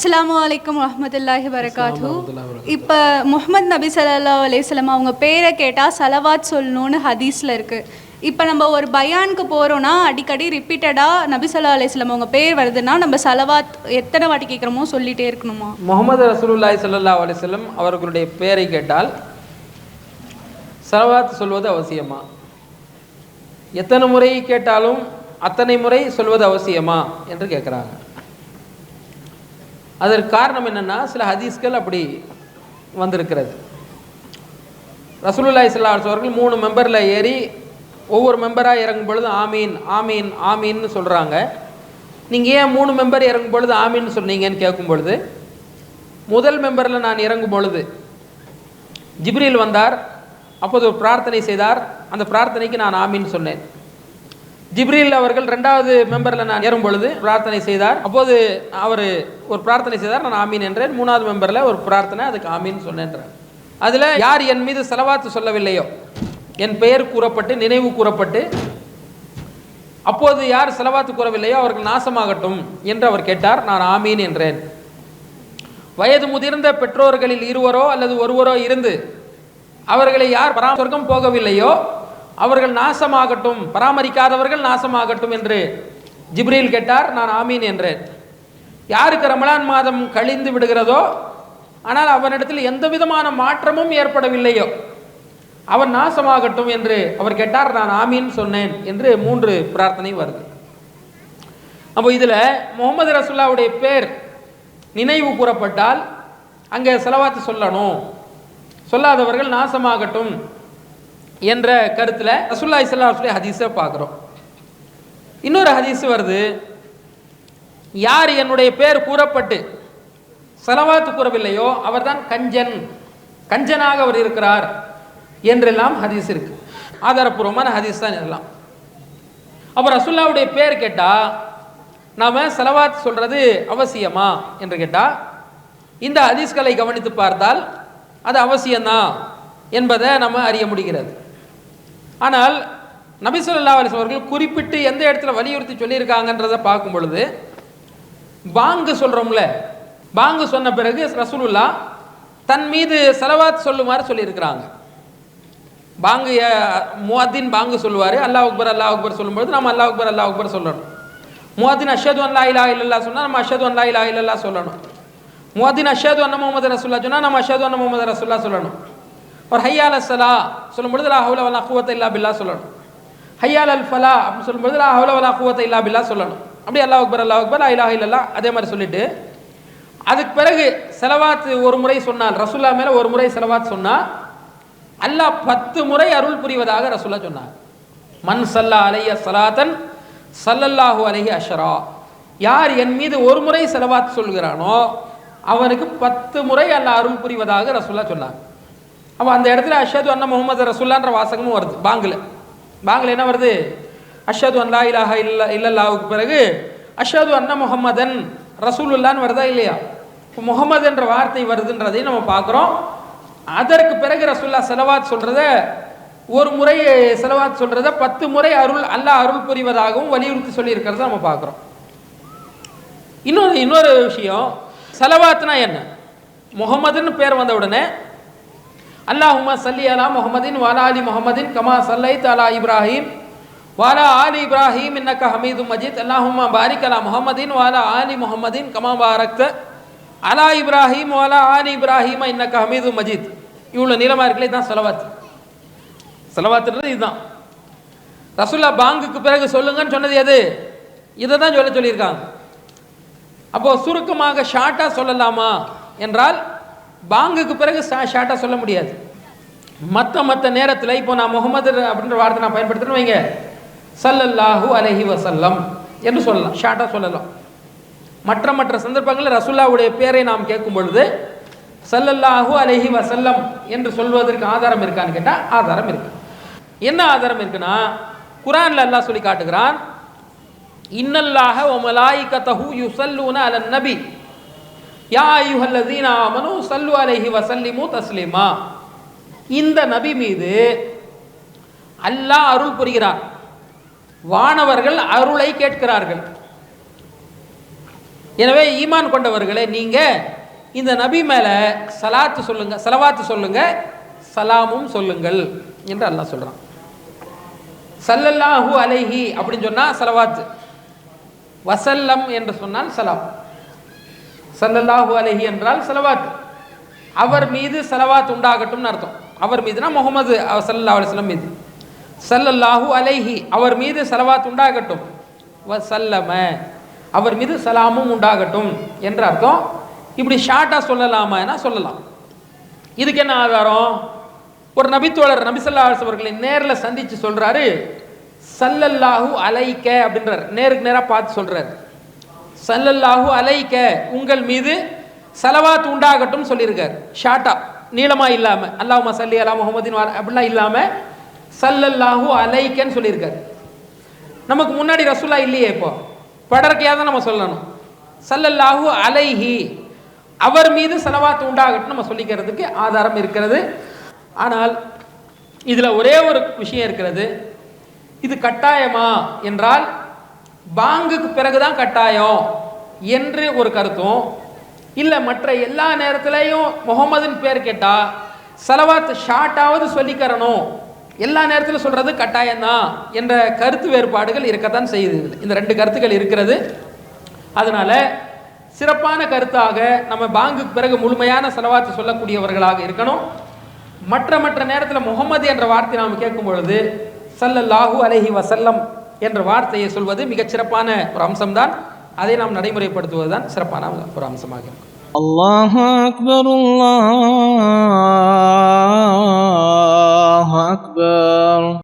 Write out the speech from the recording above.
அஸ்ஸலாமு அலைக்கும் வரஹ்மத்துல்லாஹி வரகாத்து இப்போ முஹம்மது நபி அலைஹி வஸல்லம் அவங்க பேரை கேட்டால் சலவாத் சொல்லணும்னு ஹதீஸில் இருக்குது இப்போ நம்ம ஒரு பயானுக்கு போகிறோன்னா அடிக்கடி ரிப்பீட்டடாக நபி அலைஹி வஸல்லம் அவங்க பேர் வருதுன்னா நம்ம சலவாத் எத்தனை வாட்டி கேட்குறோமோ சொல்லிட்டே இருக்கணுமா? முகமது ரசூலுல்லாஹி ஸல்லல்லாஹு அலைஹி வஸல்லம் அவர்களுடைய பெயரை கேட்டால் சலவாத் சொல்வது அவசியமா? எத்தனை முறை கேட்டாலும் அத்தனை முறை சொல்வது அவசியமா? என்று கேட்குறாங்க. அதற்கு காரணம் என்னென்னா சில ஹதீஸ்கள் அப்படி வந்திருக்கிறது. ரசூலுல்லாஹி ஸல்லல்லாஹு அவர்கள் மூணு மெம்பரில் ஏறி ஒவ்வொரு மெம்பராக இறங்கும் பொழுது ஆமீன் ஆமீன் ஆமீன்னு சொல்கிறாங்க நீங்கள் ஏன் மூணு மெம்பர் இறங்கும் பொழுது ஆமீன்னு சொன்னீங்கன்னு கேட்கும் பொழுது முதல் மெம்பரில் நான் இறங்கும் பொழுது ஜிப்ரில் வந்தார். அப்போது ஒரு பிரார்த்தனை செய்தார். அந்த பிரார்த்தனைக்கு நான் ஆமீன்னு சொன்னேன். ஜிப்ரில் அவர்கள் ரெண்டாவது மெம்பரில் நான் ஏறும் பொழுது பிரார்த்தனை செய்தார். அப்போது அவர் ஒரு பிரார்த்தனை செய்தார். நான் ஆமீன் என்றேன். மூணாவது மெம்பரில் ஒரு பிரார்த்தனை அதுக்கு ஆமீன் சொன்னேன்றார் அதில் யார் என் மீது செலவாத்து சொல்லவில்லையோ என் பெயர் கூறப்பட்டு நினைவு கூறப்பட்டு அப்போது யார் செலவாத்து கூறவில்லையோ அவர்கள் நாசமாகட்டும் என்று அவர் கேட்டார். நான் ஆமீன் என்றேன். வயது முதிர்ந்த பெற்றோர்களில் இருவரோ அல்லது ஒருவரோ இருந்து அவர்களை யார் பராமர்க்கம் போகவில்லையோ அவர்கள் நாசமாகட்டும் பராமரிக்காதவர்கள் நாசமாகட்டும் என்று ஜிப்ரீல் கேட்டார். நான் ஆமீன் என்றேன். யாருக்கு ரமலான் மாதம் கழிந்து விடுகிறதோ ஆனால் அவனிடத்தில் எந்த விதமான மாற்றமும் ஏற்படவில்லையோ அவன் நாசமாகட்டும் என்று அவர் கேட்டார். நான் ஆமீன் சொன்னேன் என்று மூன்று பிரார்த்தனை வருது. அப்போ இதில் முகமது ரசுல்லாவுடைய பேர் நினைவு கூறப்பட்டால் அங்கே செலவாத்து சொல்லணும். சொல்லாதவர்கள் நாசமாகட்டும். என்ற கருத்தில் ரசுல்லா இஸ்லாத்துடைய ஹதீஸை பார்க்குறோம். இன்னொரு ஹதீஸ் வருது. யார் என்னுடைய பேர் கூறப்பட்டு செலவாத்து கூறவில்லையோ அவர்தான் கஞ்சன். கஞ்சனாக அவர் இருக்கிறார் என்றெல்லாம் ஹதீஸ் இருக்கு. ஆதாரபூர்வமான ஹதீஸ் தான் இதெல்லாம். அப்போ ரசுல்லாவுடைய பேர் கேட்டால் நாம் செலவாத் சொல்கிறது அவசியமா என்று கேட்டால் இந்த ஹதீஸ்களை கவனித்து பார்த்தால் அது அவசியம்தான் என்பதை நம்ம அறிய முடிகிறது. ஆனால் நபிசுல்லா அலிஸ் அவர்கள் குறிப்பிட்டு எந்த இடத்துல வலியுறுத்தி சொல்லியிருக்காங்கன்றதை பார்க்கும் பொழுது பாங்கு சொல்கிறோம்ல பாங்கு சொன்ன பிறகு ரசூலுல்லா தன் மீது செலவாத் சொல்லுமாறு சொல்லியிருக்கிறாங்க. பாங்கு முவாத்தின் பாங்கு சொல்லுவார். அல்லாஹ் அக்பர் அல்லாஹ் அக்பர் சொல்லும்போது நம்ம அல்லாஹ் அக்பர் அல்லாஹ் அக்பர் சொல்லணும். முவாத்தின் அஷது அல்லா இலா இல்லல்லா சொன்னால் நம்ம அஷது அல்லா இலா இல்லல்லா சொல்லணும். முவாத்தின் அஷது அண்ண முகமது ரசுல்லா சொன்னால் நம்ம அஷது அண்ண முகமது ரசுல்லா சொல்லணும். ஒரு ஹையால் சலா சொல்லும்பொழுது லா ஹவுல வலா குவத்தை இல்லா பில்லா சொல்லணும். ஹையால் அல் ஃபலா அப்படின்னு சொல்லும்போது லா ஹவுல வலா குவத்தை இல்லா பில்லா சொல்லணும். அப்படி அல்லாஹ் அக்பர் அல்லாஹ் அக்பர் லா இல்லல்லா அதே மாதிரி சொல்லிட்டு அதுக்கு பிறகு செலவாத்து ஒரு முறை சொன்னால் ரசுல்லா மேலே ஒரு முறை செலவாத் சொன்னால் அல்லாஹ் பத்து முறை அருள் புரிவதாக ரசுல்லா சொன்னார் மண் சல்லா அலைய சலாத்தன் சல்லல்லாஹு அலைஹி அஷரா யார் என் மீது ஒரு முறை செலவாத் சொல்கிறானோ அவனுக்கு பத்து முறை அல்லாஹ் அருள் புரிவதாக ரசுல்லா சொன்னார் அப்போ அந்த இடத்துல அஷது அண்ணா முகமது ரசுல்லான்ற வாசகமும் வருது பாங்கில். பாங்கில் என்ன வருது? அஷது அல்லா இலாஹா இல்ல இல்லல்லாவுக்கு பிறகு அஷது அண்ணா முகமதன் ரசூலுல்லான்னு வருதா இல்லையா? இப்போ முகமது என்ற வார்த்தை வருதுன்றதையும் நம்ம பார்க்குறோம். அதற்கு பிறகு ரசுல்லா செலவாத் சொல்கிறத ஒரு முறை செலவாத் சொல்கிறத பத்து முறை அருள் அல்லாஹ் அருள் புரிவதாகவும் வலியுறுத்தி சொல்லியிருக்கிறத நம்ம பார்க்குறோம். இன்னொரு இன்னொரு விஷயம் செலவாத்னா என்ன? முகமதுன்னு பேர் வந்த உடனே அல்லாஹுமா சல்லி அலா முகமதின் வாலா அலி முகமதின் கமா சல்லை அலா இப்ராஹிம் வாலா ஆலி இப்ராஹிம் இன்னக்க ஹமீது மஜித் அல்லாஹுமா பாரிக் அலா முகமதின் வாலா ஆலி முகமதின் கமா பாரக்த அலா இப்ராஹிம் வாலா ஆலி இப்ராஹிம் இன்னக்க ஹமீது மஜித் இவ்வளோ நீளமாக இருக்கலே தான் செலவாத்து. செலவாத்துன்றது இதுதான். ரசுல்லா பாங்குக்கு பிறகு சொல்லுங்கன்னு சொன்னது எது? இதை தான் சொல்ல சொல்லியிருக்காங்க. அப்போ சுருக்கமாக ஷார்ட்டாக சொல்லலாமா? என்றால் பாங்குக்கு பிறகு ஷார்ட்டாக சொல்ல முடியாது. மற்ற மற்ற நேரத்தில் இப்போ நான் முகமது அப்படின்ற வார்த்தை நான் பயன்படுத்துகிறேன்னு வைங்க. சல்லல்லாஹு அலஹி வசல்லம் என்று சொல்லலாம். ஷார்ட்டாக சொல்லலாம். மற்ற மற்ற சந்தர்ப்பங்களில் ரசுல்லாவுடைய பேரை நாம் கேட்கும் பொழுது சல்லல்லாஹு அலஹி வசல்லம் என்று சொல்வதற்கு ஆதாரம் இருக்கான்னு கேட்டால் ஆதாரம் இருக்கு. என்ன ஆதாரம் இருக்குன்னா குரான்ல அல்லாஹ் சொல்லி காட்டுகிறான் இன்னல்லாஹ யூ யுசல்லூன அலன் நபி யா ஐயுஹல்லதீன ஆமனு சல்லு அலைஹி வசல்லிமு தஸ்லிமா. இந்த நபி மீது அல்லாஹ் அருள் புரிகிறார். வானவர்கள் அருளை கேட்கிறார்கள். எனவே ஈமான் கொண்டவர்களே நீங்கள் இந்த நபி மேலே சலாத்து சொல்லுங்க சலவாத்து சொல்லுங்க சலாமும் சொல்லுங்கள் என்று அல்லாஹ் சொல்கிறான் சல்லல்லாஹு அலைஹி அப்படின்னு சொன்னால் சலவாத்து. வசல்லம் என்று சொன்னால் சலாம். சல்லல்லாஹு அலைஹி என்றால் செலவாத் அவர் மீது செலவாத் உண்டாகட்டும்னு அர்த்தம். அவர் மீதுனா முகமது சல்லா அலுவலம் மீது. சல்லல்லாஹு அலைஹி அவர் மீது செலவாத் உண்டாகட்டும். சல்லம அவர் மீது சலாமும் உண்டாகட்டும் என்ற அர்த்தம். இப்படி ஷார்ட்டாக சொல்லலாமான்னா சொல்லலாம் இதுக்கு என்ன ஆதாரம்? ஒரு நபித்தோழர் நபிசல்லா அவர்களை நேரில் சந்தித்து சொல்கிறாரு சல்லல்லாஹு அலைக்க அப்படின்றார். நேருக்கு நேராக பார்த்து சொல்கிறார் சல்லல்லாஹு அலைக்க உங்கள் மீது சலவாத் உண்டாகட்டும் சொல்லியிருக்கார். ஷார்ட்டா நீளமா இல்லாம அல்லாஹுமா சல்லி அலா முகமதின் அப்படிலாம் இல்லாம சல்லல்லாஹு அலைக்கன்னு சொல்லியிருக்கார். நமக்கு முன்னாடி ரசூலா இல்லையே இப்போ. படற்கையாக தான் நம்ம சொல்லணும். சல்லல்லாஹு அலைஹி அவர் மீது செலவாத்து உண்டாகட்டும் நம்ம சொல்லிக்கிறதுக்கு ஆதாரம் இருக்கிறது. ஆனால் இதில் ஒரே ஒரு விஷயம் இருக்கிறது. இது கட்டாயமா என்றால் பாங்குக்கு பிறகுதான் கட்டாயம் என்று ஒரு கருத்தும் இல்லை மற்ற எல்லா நேரத்திலையும் முகமதுன்னு பேர் கேட்டால் சலவாத் ஷார்ட்டாவது சொல்லிக்கிறணும். எல்லா நேரத்திலும் சொல்றது கட்டாயம்தான் என்ற கருத்து வேறுபாடுகள் இருக்கத்தான் செய்யுது. இந்த ரெண்டு கருத்துக்கள் இருக்கிறது. அதனால சிறப்பான கருத்தாக நம்ம பாங்குக்கு பிறகு முழுமையான செலவாத்து சொல்லக்கூடியவர்களாக இருக்கணும். மற்ற மற்ற நேரத்தில் முகமது என்ற வார்த்தை நாம் கேட்கும் பொழுது சல்லல்லாஹூ அலஹி வசல்லம் என்ற வார்த்தையை சொல்வது மிகச் சிறப்பான ஒரு அம்சம்தான். அதை நாம் நடைமுறைப்படுத்துவது தான் சிறப்பான ஒரு அம்சமாக இருக்கும். அல்லாஹ் அக்பர் அல்லாஹ் அக்பர்.